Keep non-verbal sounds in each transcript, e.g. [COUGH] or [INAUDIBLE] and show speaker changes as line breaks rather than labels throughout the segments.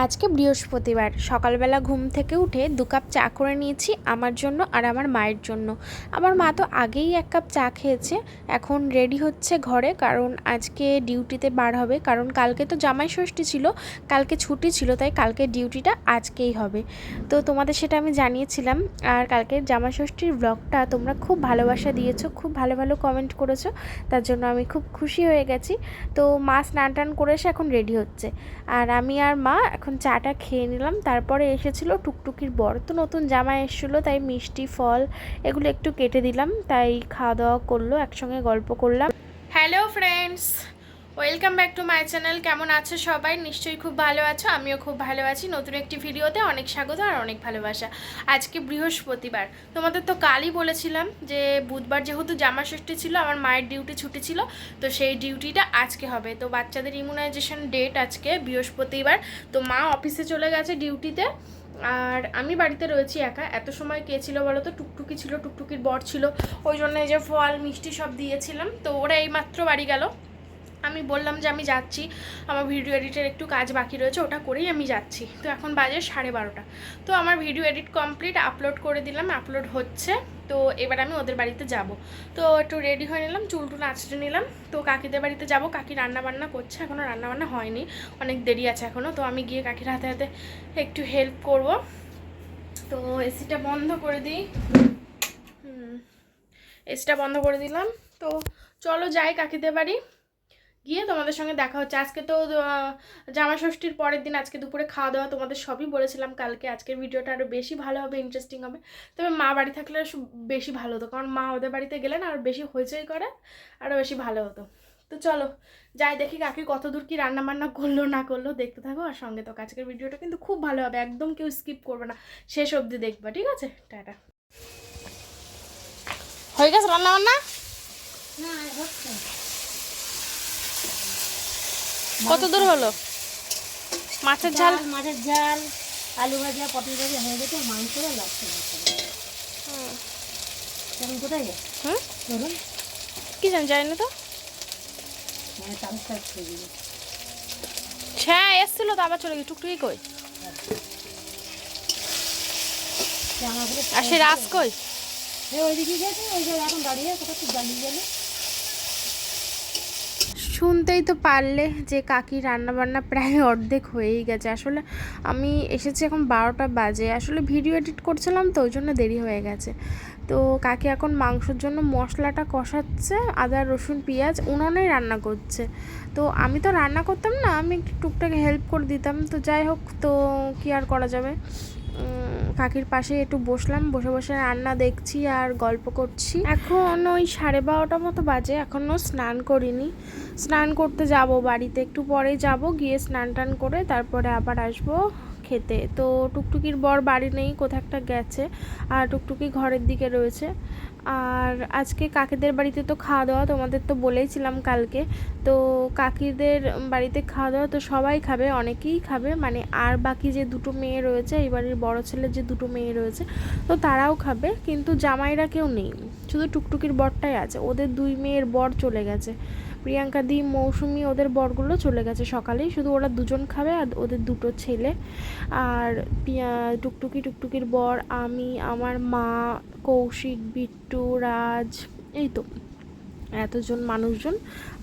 আজকে বৃহস্পতিবার। সকালবেলা ঘুম থেকে উঠে দু কাপ চা করে নিয়েছি আমার জন্য আর আমার মায়ের জন্য। আমার মা তো আগেই এক কাপ চা খেয়েছে, এখন রেডি হচ্ছে ঘরে কারণ আজকে ডিউটিতে বার হবে। কারণ কালকে তো জামাই ষষ্ঠী ছিল, কালকে ছুটি ছিল, তাই কালকে ডিউটিটা আজকেই হবে। তো তোমাদের সেটা আমি জানিয়েছিলাম। আর কালকে জামাই ষষ্ঠীর ব্লগটা তোমরা খুব ভালোবাসা দিয়েছ, খুব ভালো ভালো কমেন্ট করেছ, তার জন্য আমি খুব খুশি হয়ে গেছি। তো মা স্নান টান করে এসে এখন রেডি হচ্ছে। আর আমি আর মা এখন চাটা খেয়ে নিলাম। তারপরে এসেছিল টুকটুকির বর। তো নতুন জামা এসেছিল, তাই মিষ্টি, ফল এগুলো একটু কেটে দিলাম। তাই খাওয়া দাওয়া করল, একসঙ্গে গল্প করলাম। Hello friends welcome back to my channel. কেমন আছো সবাই? নিশ্চয়ই খুব ভালো আছো, আমিও খুব ভালো আছি। নতুন একটি ভিডিওতে অনেক স্বাগত আর অনেক ভালোবাসা। আজকে বৃহস্পতিবার। তোমাদের তো কালই বলেছিলাম যে বুধবার যেহেতু জামা ষষ্ঠী ছিল, আমার মায়ের ডিউটি ছুটি ছিল, তো সেই ডিউটিটা আজকে হবে। তো বাচ্চাদের ইমিউনাইজেশন ডেট আজকে বৃহস্পতিবার। তো মা অফিসে চলে গেছে ডিউটিতে। আর আমি বাড়িতে রয়েছি একা। এত সময় কে ছিল বলো তো? টুকটুকি ছিল, টুকটুকির বর ছিল। ওই জন্য এই যে ফল, মিষ্টি সব দিয়েছিলাম। তো ওরা এইমাত্র বাড়ি গেল। আমি বললাম যে আমি যাচ্ছি। আমার ভিডিও এডিটের একটু কাজ বাকি রয়েছে, ওটা করেই আমি যাচ্ছি। তো এখন বাজে সাড়ে বারোটা। তো আমার ভিডিও এডিট কমপ্লিট আপলোড করে দিলাম আপলোড হচ্ছে। তো এবার আমি ওদের বাড়িতে যাব। তো একটু রেডি হয়ে নিলাম, চুল টুল আঁচড়ে নিলাম। তো কাকিদের বাড়িতে যাব, কাকি রান্না বান্না করছে এখনও রান্না বান্না হয়নি। অনেক দেরি আছে এখনও তো আমি গিয়ে কাকির হাতে হাতে একটু হেল্প করব। তো এসিটা বন্ধ করে দিই। এসিটা বন্ধ করে দিলাম। তো চলো যাই কাকিদের বাড়ি। গিয়ে তোমাদের সঙ্গে দেখা হচ্ছে। আজকে তো জামা ষষ্ঠীর পরের দিন আজকে দুপুরে খাওয়া দাওয়া তোমাদের সবই বলেছিলাম। কালকে আজকের ভিডিওটা আরও বেশি ভালো হবে ইন্টারেস্টিং হবে। তবে মা বাড়ি থাকলে বেশি ভালো হতো। কারণ মা ওদের বাড়িতে গেলে না আরও বেশি হইচই করে আরও বেশি ভালো হতো। তো চলো, যাই দেখি কাকি কত দূর কি রান্না বান্না করল, না করল, দেখতে থাকো। আর সঙ্গে তো আজকের ভিডিওটা কিন্তু খুব ভালো হবে। একদম কেউ স্কিপ করবে না। শেষ অবধি দেখবা, ঠিক আছে? টাটা। হয়ে গেছে রান্না বান্না কত দূর হলো? মাছের ঝাল?
মাছের ঝাল আলু ভাজা পটল ভাজা হয়ে গেছে মাংস লাগছে এখন কোথায় যায়
হুম?
ধরুন।
কি জানি জানি না তো।
মানে
হ্যাঁ এসছিল তো আবার চলে গেছে। টুকটুকি কই? আর সে রাস কই?
ওইদিকে গেছে ওই যে এখন দাঁড়িয়ে কোথাও দাঁড়িয়ে গেলে।
শুনতেই তো পারলে যে কাকি রান্না বান্না প্রায় [LAUGHS] অর্ধেক হয়েই গেছে। আসলে আমি এসেছি এখন বারোটা বাজে। আসলে ভিডিও এডিট করছিলাম তো ওই জন্য দেরি হয়ে গেছে। তো কাকি এখন মাংসর জন্য মশলাটা কষাচ্ছে, আদা, রসুন, পেঁয়াজ, উনুনেই রান্না করছে। তো আমি তো রান্না করতাম না, আমি একটু টুকটাক হেল্প করে দিতাম। তো যাই হোক, তো কি আর করা যাবে? কাকির পাশে একটু বসলাম, বসে বসে রান্না দেখছি আর গল্প করছি। এখন ওই সাড়ে বারোটা মতো বাজে, এখনও স্নান করিনি। স্নান করতে যাব বাড়িতে, একটু পরে যাব, গিয়ে স্নান টান করে তারপরে আবার আসব। খেতে। তো টুকটুকির বর বাড়ি নেই, কোথাও একটা গেছে আর টুকটুকি ঘরের দিকে রয়েছে। আর আজকে কাকিদের বাড়িতে তো খাওয়া দাওয়া তোমাদের তো বলেইছিলাম কালকে। তো কাকিদের বাড়িতে খাওয়া দাওয়া তো সবাই খাবে, অনেকেই খাবে। মানে আর বাকি যে দুটো মেয়ে রয়েছে, এই বাড়ির বড় ছেলের যে দুটো মেয়ে রয়েছে, তো তারাও খাবে। কিন্তু জামাইরা কেউ নেই, শুধু টুকটুকির বরটাই আছে। ওদের দুই মেয়ের বর চলে গেছে। প্রিয়াঙ্কা দি, মৌসুমি, ওদের বরগুলো চলে গেছে সকালেই। শুধু ওরা দুজন খাবে আর ওদের দুটো ছেলে। আর টুকটুকি, টুকটুকির বর, আমি, আমার মা, কৌশিক, বিট্টু, রাজ, এই তো। এতজন মানুষজন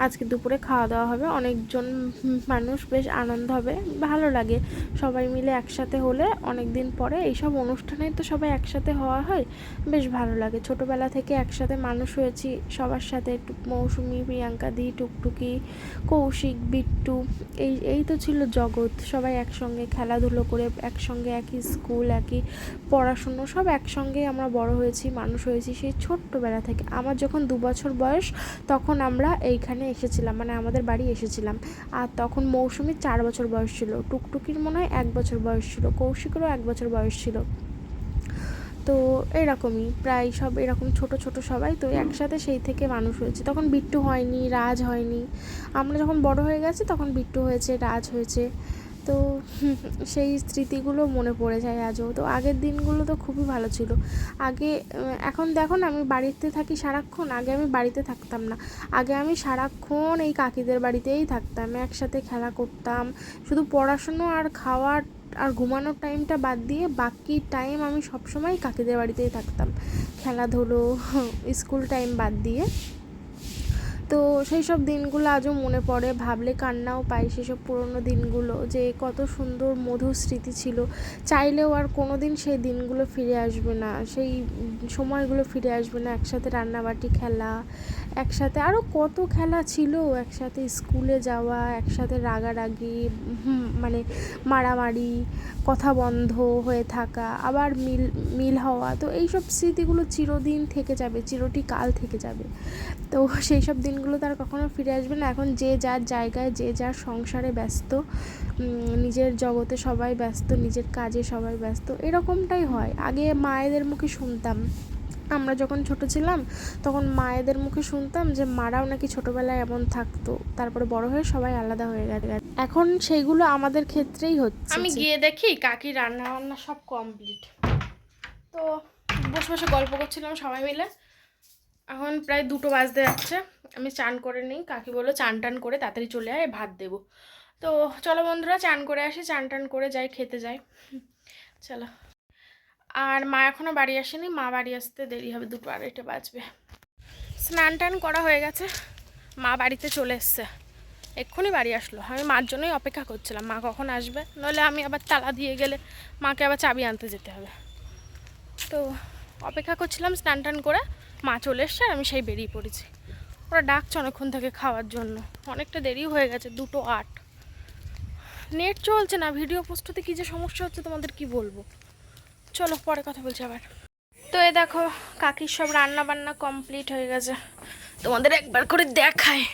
আজকে দুপুরে খাওয়া দাওয়া হবে। অনেকজন মানুষ বেশ আনন্দ হবে, ভালো লাগে। সবাই মিলে একসাথে হলে অনেক দিন পরে এইসব অনুষ্ঠানে তো সবাই একসাথে হওয়া হয়, বেশ ভালো লাগে। ছোটোবেলা থেকে একসাথে মানুষ হয়েছি, সবার সাথে মৌসুমি, প্রিয়াঙ্কা দি, টুকটুকি, কৌশিক, বিট্টু, এই এই তো ছিল জগৎ। সবাই একসঙ্গে খেলাধুলো করে, একসঙ্গে একই স্কুল, একই পড়াশুনো, সব একসঙ্গে আমরা বড় হয়েছি, মানুষ হয়েছি সেই ছোট্টবেলা থেকে। আমার যখন দু বছর বয়স তখন আমরা এইখানে এসেছিলাম মানে আমাদের বাড়ি এসেছিলাম। আর তখন মৌসুমির চার বছর বয়স ছিল, টুকটুকির মনে হয় এক বছর বয়স ছিল, কৌশিকেরও এক বছর বয়স ছিল। তো এরকমই, প্রায় সব এরকম ছোট ছোট সবাই, তো একসাথে সেই থেকে মানুষ হয়েছে। তখন বিট্টু হয়নি, রাজ হয়নি। আমরা যখন বড় হয়ে গেছি, তখন বিট্টু হয়েছে, রাজ হয়েছে। তো সেই স্মৃতিগুলো মনে পড়ে যায় আজও। তো আগের দিনগুলো তো খুবই ভালো ছিল। আগে এখন দেখো না, আমি বাড়িতে থাকি সারাক্ষণ, আগে আমি বাড়িতে থাকতাম না। আগে আমি সারাক্ষণ এই কাকিদের বাড়িতেই থাকতাম, একসাথে খেলা করতাম। শুধু পড়াশুনো আর খাওয়ার আর ঘুমানোর টাইমটা বাদ দিয়ে বাকি টাইম আমি সবসময় কাকিদের বাড়িতেই থাকতাম। খেলাধুলো, স্কুল টাইম বাদ দিয়ে। তো সেই সব দিনগুলো আজও মনে পড়ে। ভাবলে কান্নাও পাই সেসব পুরনো দিনগুলো, যে কত সুন্দর মধুর স্মৃতি ছিল। চাইলেও আর কোনো দিন সেই দিনগুলো ফিরে আসবে না। সেই সময়গুলো ফিরে আসবে না। একসাথে রান্নাবাটি, খেলা একসাথে। আরও কত খেলা ছিল, একসাথে স্কুলে যাওয়া, একসাথে রাগারাগি মানে মারামারি, কথা বন্ধ হয়ে থাকা, আবার মিল মিল হওয়া। তো এইসব স্মৃতিগুলো চিরদিন থেকে যাবে চিরটি কাল থেকে যাবে। তো সেই সব দিনগুলো তার কখনো ফিরে আসবে না। এখন যে যার জায়গায়, যে যার সংসারে ব্যস্ত নিজের জগতে সবাই ব্যস্ত, নিজের কাজে সবাই ব্যস্ত, এরকমটাই হয়। আগে মায়েদের মুখে শুনতাম। আমরা যখন ছোট ছিলাম, তখন মায়েদের মুখে শুনতাম যে মারাও নাকি ছোটবেলায় এমন থাকতো। তারপরে বড় হয়ে সবাই আলাদা হয়ে গেছে। এখন সেইগুলো আমাদের ক্ষেত্রেই হচ্ছে। আমি গিয়ে দেখি কাকি রান্না বান্না সব কমপ্লিট। তো বসে বসে গল্প করছিলাম সবাই মিলে। এখন প্রায় দুটো বাজতে যাচ্ছে। আমি চান করে নিই। কাকি বলল, চান টান করে তাড়াতাড়ি চলে আয়, ভাত দেবো। তো চলো বন্ধুরা, চান করে আসি। চান টান করে যাই, খেতে যাই। চলো। আর মা এখনও বাড়ি আসেনি, মা বাড়ি আসতে দেরি হবে দুটো আড়াইটে বাজবে। স্নান টান করা হয়ে গেছে, মা বাড়িতে চলে এসছে। এক্ষুনি বাড়ি আসলো। আমি মার জন্যই অপেক্ষা করছিলাম, মা কখন আসবে? নইলে আমি আবার তালা দিয়ে গেলে মাকে আবার চাবি আনতে যেতে হবে। তো অপেক্ষা করছিলাম স্নান টান করে, মা চলে এসছে আর আমি সেই বেরিয়ে পড়েছি। ওরা ডাকছে অনেকক্ষণ থেকে খাওয়ার জন্য। অনেকটা দেরি হয়ে গেছে, দুটো আট। নেট চলছে না, ভিডিও পোস্ট হতে কী যে সমস্যা হচ্ছে তোমাদের কি বলব? চলো, পরে কথা বলছি আবার। তো এ দেখো, কাকির সব রান্না বান্না কমপ্লিট হয়ে গেছে। তোমাদের একবার করে দেখায়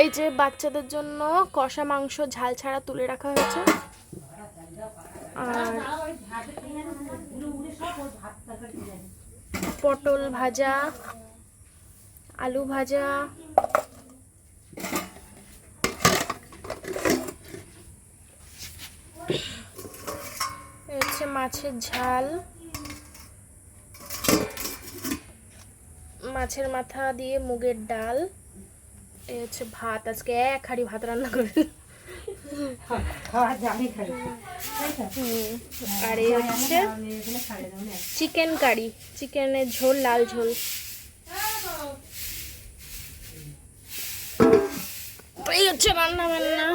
এই যে বাচ্চাদের জন্য কষা মাংস ঝাল ছাড়া তুলে রাখা হয়েছে। আর পটল ভাজা, আলু ভাজা এই হচ্ছে মাছের ঝাল। মাছের মাথা দিয়ে মুগের ডাল। এই হচ্ছে ভাত। আজকে এক হাড়ি ভাত রান্না করে আর এই হচ্ছে চিকেন কারি। চিকেনের ঝোল লাল ঝোল। হচ্ছে রান্না বান্না।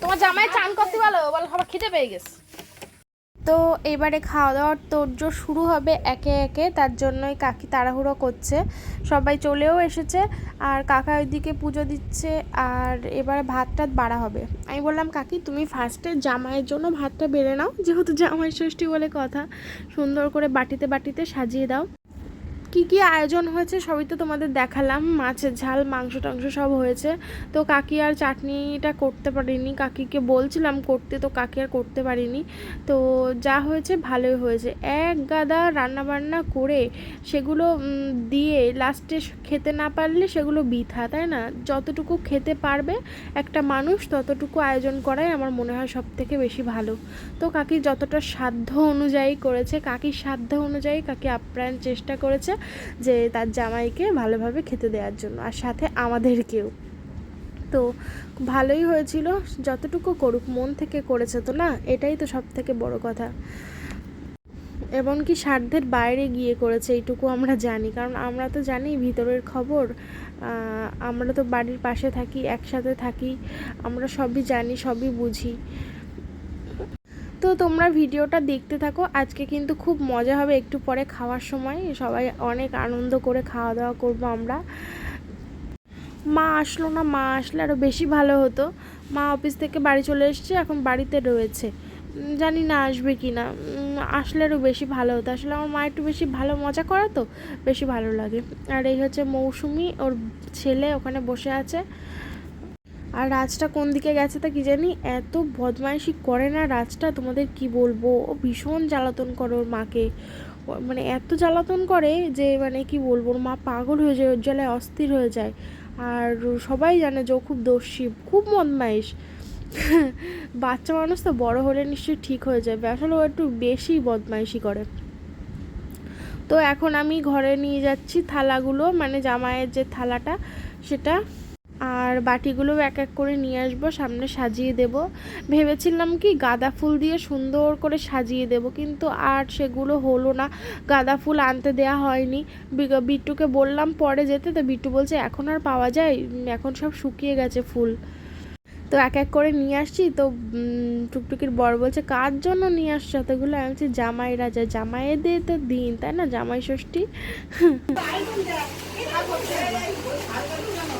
তোমার জামাই চান করতে বলো বল খিদে পেয়ে গেছে। তো এবারে খাওয়া দাওয়ার তোড়জোড় শুরু হবে একে একে, তার জন্যই কাকি তাড়াহুড়ো করছে। সবাই চলেও এসেছে, আর কাকা ওইদিকে পুজো দিচ্ছে, আর এবারে ভাত টাত বাড়া হবে। আমি বললাম, কাকি, তুমি ফার্স্টে জামাইয়ের জন্য ভাতটা বেড়ে নাও, যেহেতু জামাই ষষ্ঠী বলে কথা। সুন্দর করে বাটিতে বাটিতে সাজিয়ে দাও। কি কি আয়োজন হয়েছে সবই তো তোমাদের দেখালাম। মাছের ঝাল, মাংস টাংস সব হয়েছে। তো কাকি আর চাটনিটা করতে পারিনি। কাকিকে বলছিলাম করতে, তো কাকি আর করতে পারিনি। তো যা হয়েছে ভালোই হয়েছে। এক গাদা রান্না বান্না করে সেগুলো দিয়ে লাস্টে খেতে না পারলে সেগুলো বৃথা, তাই না? যতটুকু খেতে পারবে একটা মানুষ, ততটুকু আয়োজন করাই আমার মনে হয় সব থেকে বেশি ভালো। তো কাকি যতটা সাধ্য অনুযায়ী করেছে, কাকির সাধ্য অনুযায়ী কাকি আপ্রাণ চেষ্টা করেছে। যে তার জামাইকে ভালোভাবে খেতে দেওয়ার জন্য, আর সাথে আমাদেরকেও। তো ভালোই হয়েছিল, যতটুকু করুক, মন থেকে করেছে তো না? এটাই তো সব থেকে বড় কথা। এবং কি সাধ্যের বাইরে গিয়ে করেছে, এইটুকু আমরা জানি। কারণ আমরা তো জানি, ভিতরের খবর আমরা তো বাড়ির পাশে থাকি, একসাথে থাকি, আমরা সবই জানি, সবই বুঝি। তো তোমরা ভিডিওটা দেখতে থাকো। আজকে কিন্তু খুব মজা হবে একটু পরে খাওয়ার সময়। সবাই অনেক আনন্দ করে খাওয়া দাওয়া করব আমরা। মা আসলো না, মা আসলে আরও বেশি ভালো হতো। মা অফিস থেকে বাড়ি চলে এসেছে, এখন বাড়িতে রয়েছে। জানি না আসবে কি না। আসলে আরও বেশি ভালো হতো। আসলে আমার মা একটু বেশি ভালো মজা করে তো, বেশি ভালো লাগে। আর এই হচ্ছে মৌসুমি, ওর ছেলে ওখানে বসে আছে। আর রাজটা কোন দিকে গেছে তা কি জানি? এত বদমাইশি করে না রাজটা, তোমাদের কি বলব? ও ভীষণ জ্বালাতন করে ওর মাকে। মানে এত জ্বালাতন করে যে মানে কি বলব, ওর মা পাগল হয়ে যায়, ওর জ্বালায় অস্থির হয়ে যায়।
আর সবাই জানে যে ও খুব দস্যি, খুব মদমাইশ বাচ্চা মানুষ তো বড় হলে নিশ্চয়ই ঠিক হয়ে যাবে, আসলে ও একটু বেশি বদমাইশি করে। তো এখন আমি ঘরে নিয়ে যাচ্ছি থালাগুলো মানে জামাইয়ের যে থালাটা, সেটা আর বাটিগুলো এক এক করে নিয়ে আসব সামনে সাজিয়ে দেব। ভেবেছিলাম কি গাঁদা ফুল দিয়ে সুন্দর করে সাজিয়ে দেব কিন্তু আর সেগুলো হলো না। গাঁদা ফুল আনতে দেয়া হয়নি। বিট্টুকে বললাম পরে যেতে তো বিট্টু বলছে এখন আর পাওয়া যায়? এখন সব শুকিয়ে গেছে ফুল। তো এক এক করে নিয়ে আসছি তো টুকটুকির বর বলছে কার জন্য নিয়ে আসছো? এতগুলো আমি বলছি জামাই রাজা জামাইদের তো দিন তাই না? জামাই ষষ্ঠী? [LAUGHS] [LAUGHS]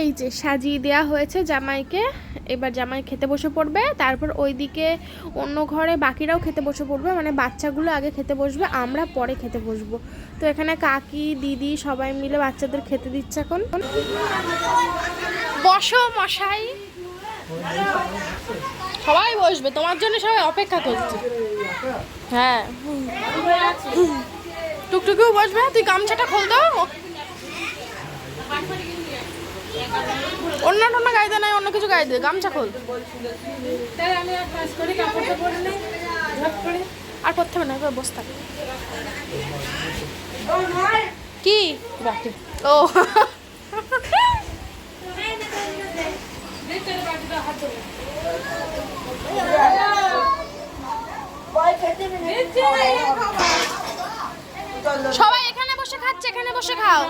এই যে সাজিয়ে দেওয়া হয়েছে জামাইকে। এবার জামাই খেতে বসে পড়বে, তারপর ওইদিকে অন্য ঘরে বাকিরাও খেতে বসে পড়বে মানে বাচ্চাগুলো আগে খেতে বসবে, আমরা পরে খেতে বসবো। তো এখানে কাকি, দিদি সবাই মিলে বাচ্চাদের খেতে দিচ্ছে এখন। বসো মশাই। সবাই বসবে, তোমার জন্য সবাই অপেক্ষা করছে। হ্যাঁ। টুকটুকিও বসবে, তুই গামছাটা খোল দাও অন্য টন্য গায়ে দে নাই অন্য কিছু গায়ে দে গামছা খোল। আর করতে হবে না এবার বসে থাক। কি?
রাখি
ও। সবাই এখানে বসে খাচ্ছে এখানে বসে খাও।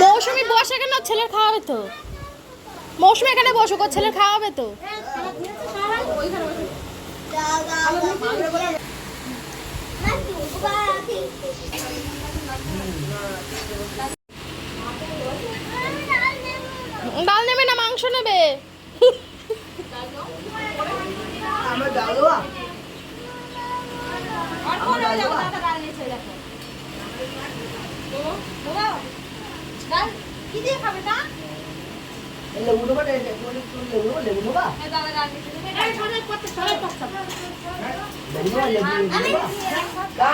মৌসুমি বসে কেন? ছেলের খাওয়াবে তো মৌসুমি এখানে বসো ওর ছেলের খাওয়াবে তো ডাল নেবে না মাংস নেবে?
এই লেবু দেবো না, লেবু দেবো, লেবু দেবো, লেবু দেবো? লেবু দেবো, লেবু, লেবু দেবো? দা,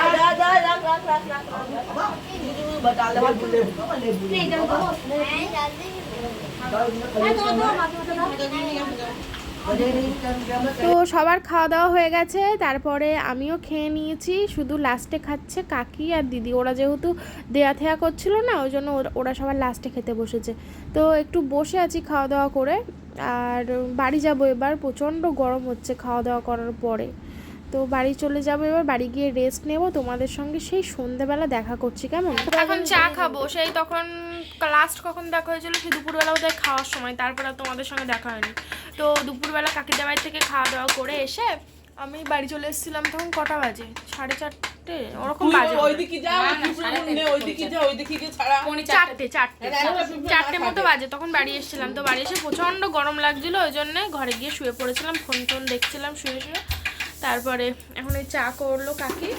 তো সবার খাওয়া দাওয়া হয়ে গেছে, তারপরে আমিও খেয়ে নিয়েছি, শুধু লাস্টে খাচ্ছে কাকি আর দিদি। ওরা যেহেতু দেয়া থেয়া করছিল না, ওই জন্য ওরা সবার লাস্টে খেতে বসেছে। তো একটু বসে আছি খাওয়া দাওয়া করে, আর বাড়ি যাব এবার, প্রচণ্ড গরম হচ্ছে খাওয়া দাওয়া করার পরে। তো বাড়ি চলে যাব এবার বাড়ি গিয়ে রেস্ট নেব। তোমাদের সঙ্গে সেই সন্ধেবেলা দেখা করছি কেমন? এখন চা খাব। সেই তখন লাস্ট কখন দেখা হয়েছিল সেই দুপুরবেলা ওদের খাওয়ার সময়। তারপরে আর তোমাদের সঙ্গে দেখা হয়নি। তো দুপুরবেলা কাকির বাড়ি থেকে খাওয়া দাওয়া করে এসে আমি বাড়ি চলে এসেছিলাম তখন কটা বাজে? সাড়ে চারটে? ওরকম বাজে
ওইদিকে যা ওই পিঁপড়ে মুন্নে ওইদিকে যা ওইদিকে গিয়ে ছাড়া।
চারটে চারটে। চারটে মতো বাজে তখন বাড়ি এসেছিলাম। তো বাড়ি এসে প্রচণ্ড গরম লাগছিল ওই জন্য ঘরে গিয়ে শুয়ে পড়েছিলাম ফোন টোন দেখছিলাম শুয়ে শুয়ে। তারপরে এখন এই চা করল কাকি।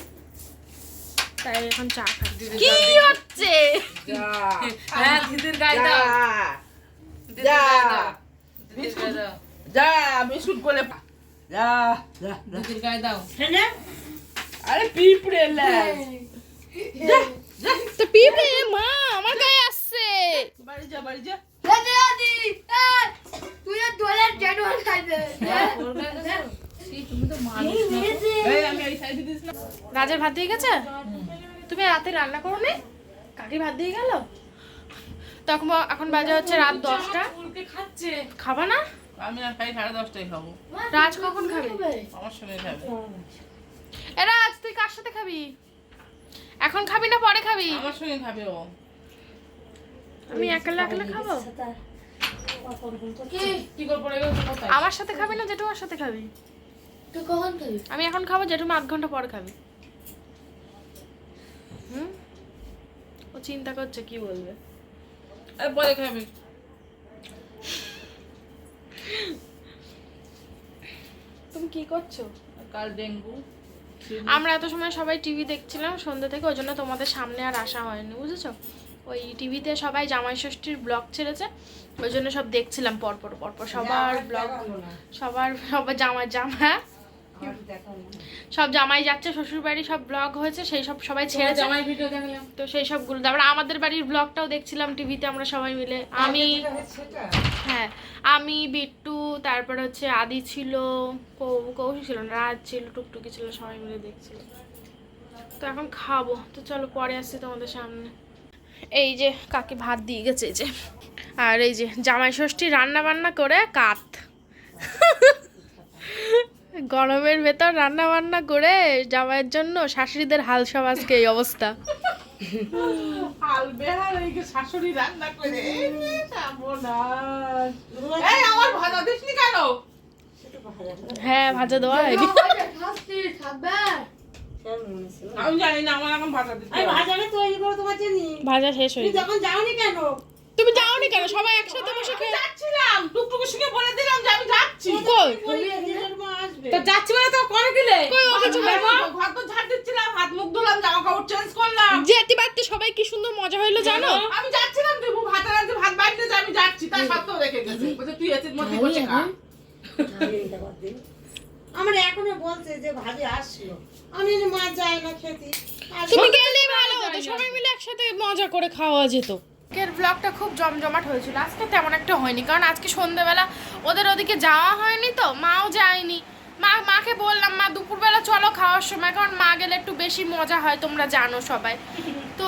তাই এখন চা খাচ্ছি। কি হচ্ছে?
হ্যাঁ দিদির গায়ে দাও
যা,
যা বিস্কুট করে
যা, যা, যা।
দিদির গায়ে দাও
আরে পিঁপড়ে
তো পিঁপড়ে মা আমার গায়ে আসছে।
বাড়ি যা বাড়ি যা।
ওর গায়ে দাও ছি, তুমি তো মানুষ না।
এই আমি এই সাইডে দিস না
রাজের ভাত দিয়ে গেছে তুমি রাতে রান্না করো নি কাকি ভাত দিয়ে গেল তখন এখন বাজে হচ্ছে রাত দশটা
খাচ্ছে
খাবা না
আমি আর খাই সাড়ে দশটায় খাব
রাজ কখন খাবে
আমার সঙ্গে খাবে
এ রাজ তুই কার সাথে খাবি এখন খাবি না পরে খাবি
আমার সঙ্গে খাবে ও
আমি একলা একলা খাব
কি
কি করে পড়ে গেল কোথায়
আমার সাথে খাবি না জেঠু আমার সাথে খাবি
তুই কখন খাবি?
আমি এখন খাব জেঠু আধ ঘণ্টা পরে খাবি। হুম? ও চিন্তা করছে কি বলবে?
আর পরে খাবি।
তুমি কি করছ?
কাল ডেঙ্গু।
আমরা এত সময় সবাই টিভি দেখছিলাম সন্ধ্যা থেকে ওই জন্য তোমাদের সামনে আর আসা হয়নি বুঝেছ? ওই টিভিতে সবাই জামাই ষষ্ঠীর ব্লগ ছেড়েছে ওই জন্য সব দেখছিলাম পরপর পরপর সবার ব্লগ সবার সবার জামাই জামা। সব জামাই যাচ্ছে শ্বশুর বাড়ি সব ব্লগ হয়েছে সেই সব সবাই ছেড়ে
জামাই ভিডিও দেখলাম।
তো সেই সবগুলো তারপরে আমাদের বাড়ির ব্লগটাও দেখছিলাম টিভিতে আমরা সবাই মিলে। আমি হ্যাঁ আমি বিট্টু তারপর হচ্ছে আদি ছিল কৌ- কৌশিক ছিল না রাজ ছিল টুকটুকি ছিল সবাই মিলে দেখছিল। তো এখন খাব। তো চলো পরে আসছি তোমাদের সামনে। এই যে কাকে ভাত দিয়ে গেছে এই যে। আর এই যে জামাই ষষ্ঠী রান্না বান্না করে কাত। গরমের ভেতর রান্না বান্না করে জামাইয়ের জন্য শাশুড়িদের হাল সব আজকে এই অবস্থা।
শাশুড়ি রান্না করে। আমার ভাজা দিসনি কেন?
হ্যাঁ ভাজা দেওয়া হয়নি।
খাচ্ছি খাবে
আমি জানি না আমার এখন ভাজা দিতে হবে।
তৈরি করে তোমার জন্য
ভাজা শেষ হয়ে
যখন যাওনি কেন?
তুমি যাওনি কেন? সবাই একসাথে বসে খেয়ে
যাচ্ছিলাম টুকটুকুর সঙ্গে বলে দিলাম যে আমি যাচ্ছি।
কই?
তো যাচ্ছি বলে তো করে দিলে
কই ও কিছু বলব?
ঘর তো ঝাড় দিচ্ছিলাম হাত মুখ ধুলাম জামা কাপড় চেঞ্জ করলাম।
যেতে পারতে সবাই কি সুন্দর মজা হইল জানো?
আমি যাচ্ছিলাম তুই ভাত রাঁধতে ভাত বাড়িতে যে আমি যাচ্ছি তার সত্ত্বেও রেখে গেছে। বলছে তুই এসির মধ্যে বসে খা।
আমার এখনও বলছে যে ভাবি আসলো। আমি মা যায় না খেতে।
তুমি গেলে ভালো হতো সবাই মিলে একসাথে মজা করে খাওয়া যেত। আজকের ব্লগটা খুব জমজমাট হয়েছিল আজকে তেমন একটা হয়নি কারণ আজকে সন্ধ্যেবেলা ওদের ওদিকে যাওয়া হয়নি তো মাও যায়নি মা মাকে বললাম মা দুপুরবেলা চলো খাওয়ার সময়, কারণ মা গেলে একটু বেশি মজা হয়, তোমরা জানো সবাই। তো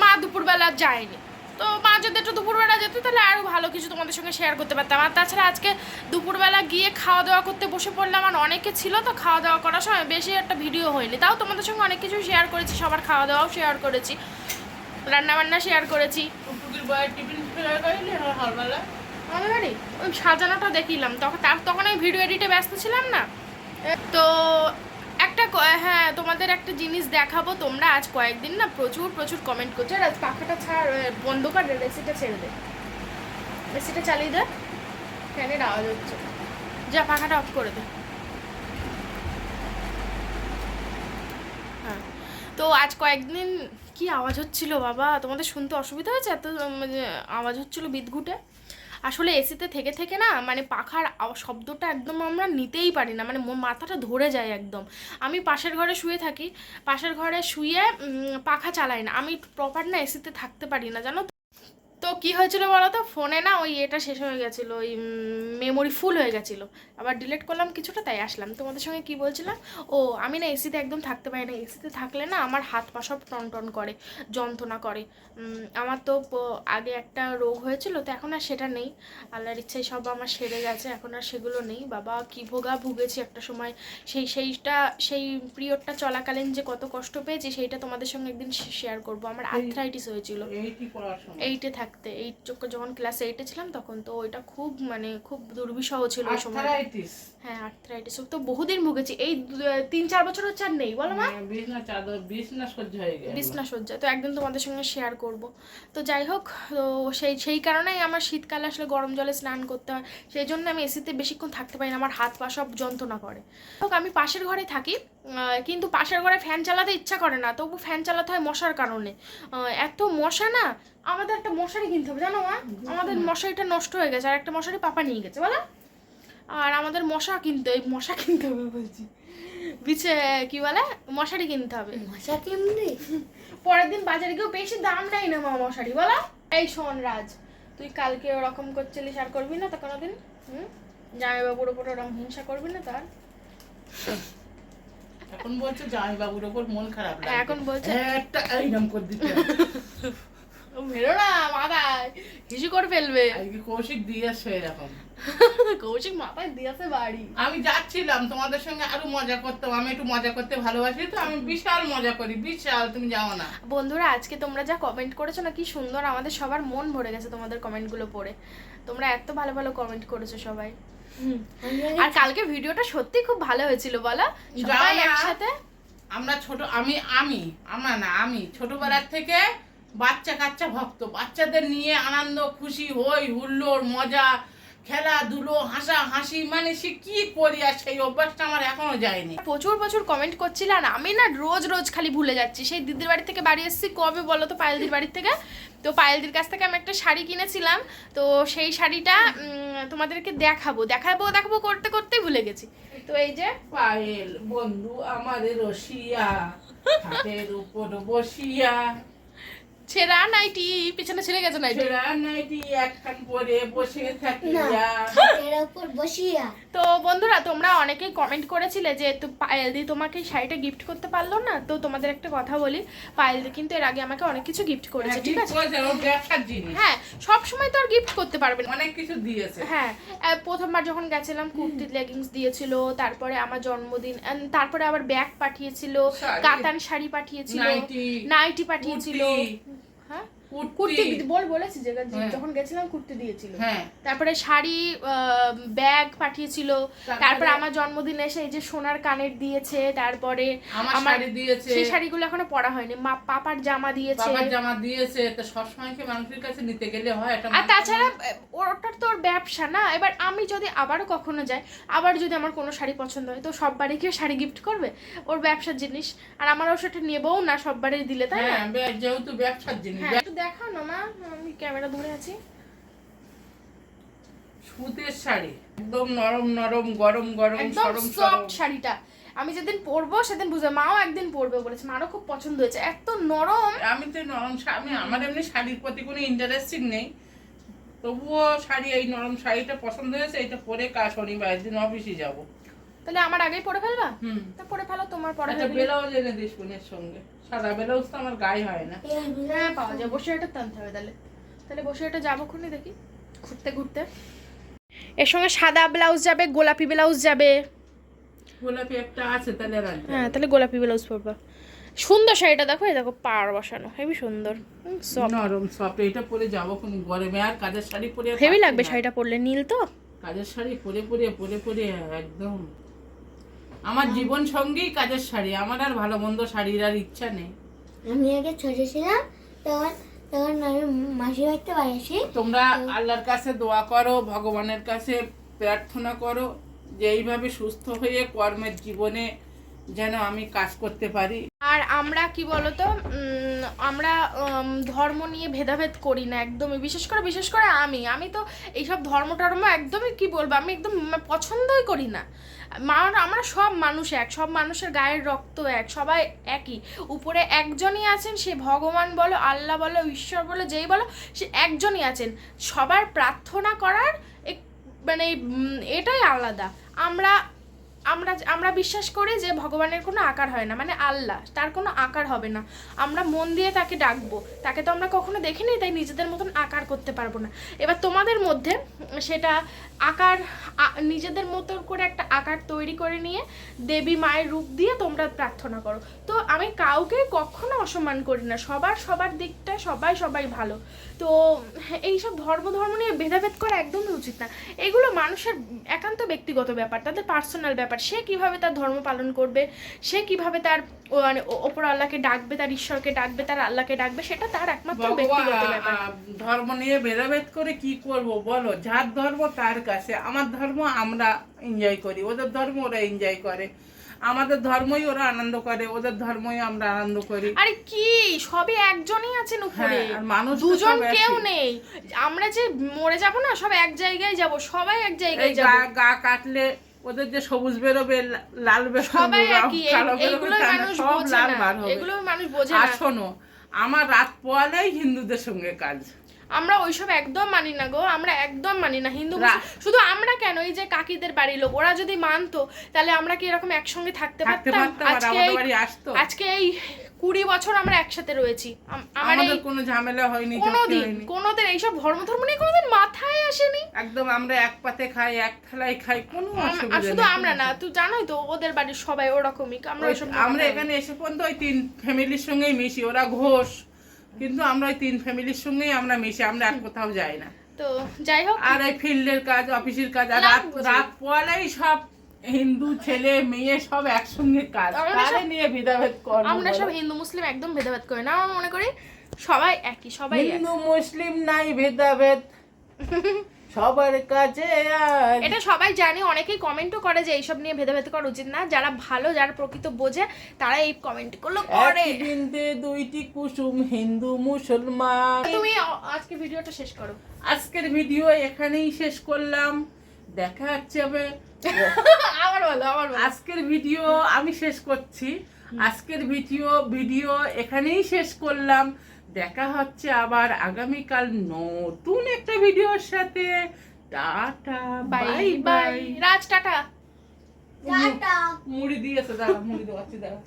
মা দুপুরবেলা যায়নি। তো মা যদি একটু দুপুরবেলা যেত, তাহলে আরও ভালো কিছু তোমাদের সঙ্গে শেয়ার করতে পারতাম। আর তাছাড়া আজকে দুপুরবেলা গিয়ে খাওয়া দাওয়া করতে বসে পড়লাম, আর অনেকে ছিল তো খাওয়া দাওয়া করার সময় বেশি একটা ভিডিও হয়নি। তাও তোমাদের সঙ্গে অনেক কিছু শেয়ার করেছি, সবার খাওয়া দাওয়াও শেয়ার করেছি, রান্নাবান্না শেয়ার করেছি। সাজানোটা দেখিলাম, তখন তার তখন আমি ভিডিও এডিটে ব্যস্ত ছিলাম না। তো একটা হ্যাঁ তোমাদের একটা জিনিস দেখাবো। তোমরা আজ কয়েকদিন না প্রচুর প্রচুর কমেন্ট করছ। আর আজ পাখাটা ছাড় বন্ধ কর রেসিটা ছেড়ে দে। রেসিটা চালিয়ে দে। ফ্যানের আওয়াজ হচ্ছে। যা, পাখাটা অফ করে দে। হ্যাঁ। তো আজ কয়েকদিন কি আওয়াজ হচ্ছিল বাবা? তোমাদের শুনতে অসুবিধা হয়েছে? এত আওয়াজ হচ্ছিল বিদ্যুটে আসলে এসিতে থেকে থেকে না মানে পাখার শব্দটা একদম আমরা নিতেই পারি না মানে মাথাটা ধরে যায় একদম। আমি পাশের ঘরে শুয়ে থাকি, পাশের ঘরে শুয়ে পাখা চালাই না। আমি প্রপার না এসিতে থাকতে পারি না, জানো তো? কি হয়েছিল বলো তো? ফোনে না ওই এটা শেষ হয়ে গেছিল ওই মেমোরি ফুল হয়ে গেছিল। আবার ডিলিট করলাম কিছুটা তাই আসলাম। তোমাদের সঙ্গে কি বলছিলাম? ও আমি না এসিতে একদম থাকতে পারি না। এসিতে থাকলে না আমার হাত পা সব টন টন করে যন্ত্রণা করে। আমার তো আগে একটা রোগ হয়েছিল তো এখন আর সেটা নেই। আল্লাহর ইচ্ছায় সব আমার সেরে গেছে এখন আর সেগুলো নেই। বাবা কি ভোগা ভুগেছি একটা সময়। সেই সেইটা সেই পিরিয়ডটা চলাকালীন যে কত কষ্ট পেয়েছি সেইটা তোমাদের সঙ্গে একদিন শেয়ার করব। আমার আর্থ্রাইটিস হয়েছিল।
এইটে
এইটে থাকতে। এইট যখন ক্লাস এইটে ছিলাম তখন তো ওইটা খুব মানে খুব দুর্বিষহ ছিল ওই সময় হ্যাঁ আর্থ্রাইটিস তো বহুদিন ভুগেছি। এই তিন চার বছর হচ্ছে আর নেই বলো মা।
বিছনা হয়ে
বিছনা সজ্জা। তো একদিন তোমাদের সঙ্গে শেয়ার করব। তো যাই হোক তো সেই সেই কারণেই আমার শীতকালে আসলে গরম জলে স্নান করতে হয়। সেই জন্য আমি এসিতে বেশিক্ষণ থাকতে পারি না। আমার হাত পা সব যন্ত্রণা করে। হোক আমি পাশের ঘরে থাকি। কিন্তু পাশের ঘরে ফ্যান চালাতে ইচ্ছা করে না তবু ফ্যান চালাতে হয় মশার কারণে। এত মশা না আমাদের একটা মশারি কিনতে হবে জানো মা? আমাদের মশারিটা নষ্ট হয়ে গেছে আর একটা মশারি পাপা নিয়ে গেছে বলো। আর আমাদের মশা কিনতে এই মশা কিনতে হবে বলছি। বিছে কি বলে? মশারি কিনতে হবে।
মশা কেমনি
পরের দিন বাজারে গিয়েও বেশি দাম নেই না মা মশারি বলো। এই শোন রাজ তুই কালকে ওরকম করছিলিস আর করবি না তো কোনোদিন? হুম? জামাইবাবুর ওপর ওরকম হিংসা করবি না তার?
এখন বলছে জামাই বাবুর ওপর মন খারাপ লাগে
এখন বলছে
একটা এইরকম করে দিতে
মেরো না মাথায়। হিসু করে ফেলবে।
আজকে কৌশিক দিয়েছে এরকম।
কৌশিক মাথায় দিয়েছে বাড়ি।
আমি যাচ্ছিলাম তোমাদের সঙ্গে আরও মজা করতাম। আমি একটু মজা করতে ভালোবাসি তো আমি বিশাল মজা করি। বিশাল তুমি যাও না।
বন্ধুরা আজকে তোমরা যা কমেন্ট করেছ না কি সুন্দর। আমাদের সবার মন ভরে গেছে তোমাদের কমেন্টগুলো পড়ে। তোমরা এত ভালো ভালো কমেন্ট করেছ সবাই। আর কালকে ভিডিওটা সত্যি খুব ভালো হয়েছিল বলো? সবাই একসাথে?
আমরা ছোট আমি আমি আমরা না আমি। ছোটবেলার থেকে বাচ্চা কাচ্চা ভক্ত। বাচ্চাদের নিয়ে আনন্দ খুশি হই হুল্লোড় মজা খেলাধুলো হাসা হাসি মানে সে কি করি আর সেই অভ্যাসটা আমার এখনও যায়নি।
প্রচুর প্রচুর কমেন্ট করছিল আর আমি না রোজ রোজ খালি ভুলে যাচ্ছি। সেই দিদির বাড়ি থেকে বাড়ি এসেছি কবে বলো তো পায়েলদির বাড়ি থেকে? তো পায়েলদির কাছ থেকে আমি একটা শাড়ি কিনেছিলাম। তো সেই শাড়িটা তোমাদেরকে দেখাবো। দেখাবো দেখাবো করতে করতেই ভুলে গেছি। তো এই যে
পায়েল বন্ধু আমাদের রসিয়া হাতের উপর বসিয়া।
ছেঁড়া নাইটি পিছনে ছেড়ে গেছে নাইটি।
ছেঁড়া নাইটি একখান পরে বসে থাকিয়া
এর উপর বসিয়া।
তো বন্ধুরা তোমরা অনেকেই কমেন্ট করেছিলে যে তো পায়েলদি তোমাকে শাড়িটা গিফট করতে পারল না? তো তোমাদের একটা কথা বলি পায়েলদি কিন্তু এর আগে আমাকে অনেক কিছু গিফট করেছে ঠিক আছে? হ্যাঁ সব সময় তো আর গিফট করতে পারবে না।
অনেক কিছু দিয়েছে।
হ্যাঁ প্রথমবার যখন গেছিলাম কুর্তির লেগিংস দিয়েছিল তারপরে আমার জন্মদিন তারপরে আবার ব্যাগ পাঠিয়েছিল। কাতান শাড়ি পাঠিয়েছিল
নাইটি,
নাইটি পাঠিয়েছিল।
কুর্তি,
বল বলেছি যে
হ্যাঁ।
যখন গেছিলাম কুর্তি দিয়েছিল।
হ্যাঁ।
তারপরে শাড়ি ব্যাগ পাঠিয়েছিল।
তারপরে-
আমার জন্মদিনে এসে এই যে সোনার কানের দিয়েছে তারপরে
আমার দিয়েছে।
সেই শাড়িগুলো এখনও পরা হয়নি। মা পাপার জামা দিয়েছে।
বাবার জামা দিয়েছে। তো সবসময় কি মানুষের কাছে নিতে গেলে হয়?
আর তাছাড়া ওটার তো ওর ব্যবসা না। এবার আমি যদি আবারও কখনো যাই আবার যদি আমার কোনো শাড়ি পছন্দ হয় তো সববারে কেউ শাড়ি গিফট করবে? ওর ব্যবসার জিনিস। আর আমারও সেটা নেবও না সববারে দিলে তাই না?
হ্যাঁ যেহেতু ব্যবসার জিনিস।
দেখাও না মা। আমি ক্যামেরা ধরে আছি।
সুতের শাড়ি। একদম নরম নরম গরম গরম
একদম সফট শাড়িটা। আমি যেদিন পরবো সেদিন বুঝবে মাও একদিন পরবে বলেছে। মারও খুব পছন্দ হয়েছে। এত নরম।
আমি তো নরম আমি আমার এমনি শাড়ির প্রতি কোনো ইন্টারেস্টিং নেই। তবুও শাড়ি এই নরম শাড়িটা পছন্দ হয়েছে এটা পরে কা শনিবার দিন অফিসে যাব।
তাহলে আমার আগেই পরে ফেলবা?
হুম।
তা পরে ফেলো তোমার পরে
ব্লাউজ এনে দিস বোনের সঙ্গে। সাদা ব্লাউজ তো আমার গায়ে হয় না।
হ্যাঁ পাওয়া যায়। বসে একটা টানতে হবে তাহলে। তাহলে বসে একটা যাব খুনি দেখি। ঘুরতে ঘুরতে। এর সঙ্গে সাদা ব্লাউজ যাবে গোলাপি ব্লাউজ যাবে।
গোলাপি একটা আছে তাহলে
হ্যাঁ তাহলে গোলাপি ব্লাউজ পরবা। সুন্দর শাড়িটা দেখো এই দেখো পাড় বসানো। হেভি সুন্দর।
নরম সফট এটা পরে যাব কোন গরমে আর কাজের শাড়ি পরে
হেভি লাগবে শাড়িটা পরলে নীল তো?
কাজের শাড়ি পরে পরে পরে পরে একদম। আমার জীবন সঙ্গেই কাজের শাড়ি আমার আর ভালো মন্দ শাড়ির আর ইচ্ছা নেই।
আমি আগে ছোট ছিলাম তখন তখন আমি মাসি বাড়িতে বাড়িয়েছি।
তোমরা আল্লাহর কাছে দোয়া করো ভগবানের কাছে প্রার্থনা করো যে এইভাবে সুস্থ হয়ে কর্মের জীবনে যেন আমি কাজ করতে পারি।
আর আমরা কি বলতো উম, আমরা ধর্ম নিয়ে ভেদাভেদ করি না একদমই। বিশেষ করে বিশেষ করে আমি। আমি তো এইসব ধর্ম টর্ম একদমই কি বলব আমি একদম পছন্দই করি না। আমরা সব মানুষ এক, সব মানুষের গায়ের রক্ত এক, সবাই একই। উপরে একজনই আছেন, সে ভগবান বলো, আল্লাহ বলো, ঈশ্বর বলো, যেই বলো, সে একজনই আছেন। সবার প্রার্থনা করার মানে এটাই আলাদা। আমরা আমরা আমরা বিশ্বাস করি যে ভগবানের কোনো আকার হয় না মানে আল্লাহ, তার কোনো আকার হবে না। আমরা মন দিয়ে তাকে ডাকবো, তাকে তো আমরা কখনো দেখিনি, তাই নিজেদের মতন আকার করতে পারব না। এবার তোমাদের মধ্যে সেটা আকার নিজেদের মতো করে একটা আকার তৈরি করে নিয়ে দেবী মায়ের রূপ দিয়ে তোমরা প্রার্থনা করো। তো আমি কাউকে কখনো অসম্মান করি না, সবার সবার দিকটা সবাই সবাই ভালো। তো এইসব ধর্ম ধর্ম নিয়ে ভেদাভেদ করা একদমই উচিত না। এগুলো মানুষের একান্ত ব্যক্তিগত ব্যাপার, তাদের পার্সোনাল ব্যাপার। সে কীভাবে তার ধর্ম পালন করবে? সে কীভাবে তার মানে ওপর আল্লাহকে ডাকবে তার ঈশ্বরকে ডাকবে তার আল্লাহকে ডাকবে সেটা তার একমাত্র ব্যক্তিগত ব্যাপার।
ধর্ম নিয়ে ভেদাভেদ করে কি করব বলো? যার ধর্ম তার কাছে। আমার ধর্ম আমরা এনজয় করি ওদের ধর্ম ওরা এনজয় করে। আমাদের ধর্মই ওরা আনন্দ করে ওদের ধর্মই আমরা আনন্দ করি।
আরে কি? সবই একজনই আছেন উপরে।
হ্যাঁ, মানুষ
দুজন কেউ নেই। আমরা যে মরে যাব না সব এক জায়গায় যাব সবাই এক জায়গায় যাব।
গা কাটলে ওদের যে সবুজ বেরোবে লাল বেরোবে কালো সব লাল বার হবে।
এগুলো মানুষ বোঝে
আর শোনো আমার রাত পোয়ালেই হিন্দুদের সঙ্গে কাজ।
আমরা ওইসব একদম মানি না গো আমরা একদম মানি না। হিন্দু শুধু আমরা কেন এই যে কাকিদের বাড়ির লোক ওরা যদি মানতো তাহলে আমরা কি এরকম একসঙ্গে থাকতে পারতাম? আজকে আজকে এই কুড়ি বছর আমরা একসাথে রয়েছি।
আমাদের কোনো ঝামেলা হয়নি
কোনোদিন কোনোদিন এইসব ধর্ম ধর্ম নিয়ে কোনোদিন মাথায় আসেনি।
একদম আমরা এক পাতে খাই এক থালায় খাই কোনো অসুবিধা
শুধু আমরা না তুই জানোই তো ওদের বাড়ির সবাই ওরকমই আমরা
আমরা এখানে এসে পর্যন্ত ওই তিন ফ্যামিলির সঙ্গেই মিশি ওরা ঘোষ। কিন্তু আমরা ওই তিন ফ্যামিলির সঙ্গেই আমরা মিশি আমরা আর কোথাও যাই না।
তো যাই হোক।
আর এই ফিল্ডের কাজ অফিসের কাজ আর রাত। রাত পোয়ালেই সব হিন্দু ছেলে মেয়ে সব একসঙ্গে কাজ।
আমরা
তারে নিয়ে ভেদাভেদ করব
আমরা সব হিন্দু মুসলিম একদম ভেদাভেদ করি না। আমরা মনে করি সবাই একই সবাই
হিন্দু মুসলিম নাই ভেদাভেদ। সবার কাছে
এটা সবাই জানে অনেকেই কমেন্টও করে যে এইসব নিয়ে ভেদাভেদ করা উচিত না। যারা ভালো যারা প্রকৃত বোঝে তারা এই কমেন্টগুলো করে।
বিন্দে দুইটি কুসুম হিন্দু মুসলমান।
তুমি আজকে ভিডিওটা শেষ করো।
আজকের ভিডিও এখানেই শেষ করলাম। দেখা হচ্ছে হবে
আবার বলো আবার
আজকের ভিডিও আমি শেষ করছি। আজকের ভিডিও ভিডিও এখানেই শেষ করলাম। দেখা হচ্ছে আবার আগামীকাল নতুন একটা ভিডিওর সাথে। Tata
bye
bye
bye.
Bye.
Raj tata.
Tata.
মুড়ি দিয়েছে দাঁড়া মুড়ি দেওয়াচ্ছি দাঁড়া।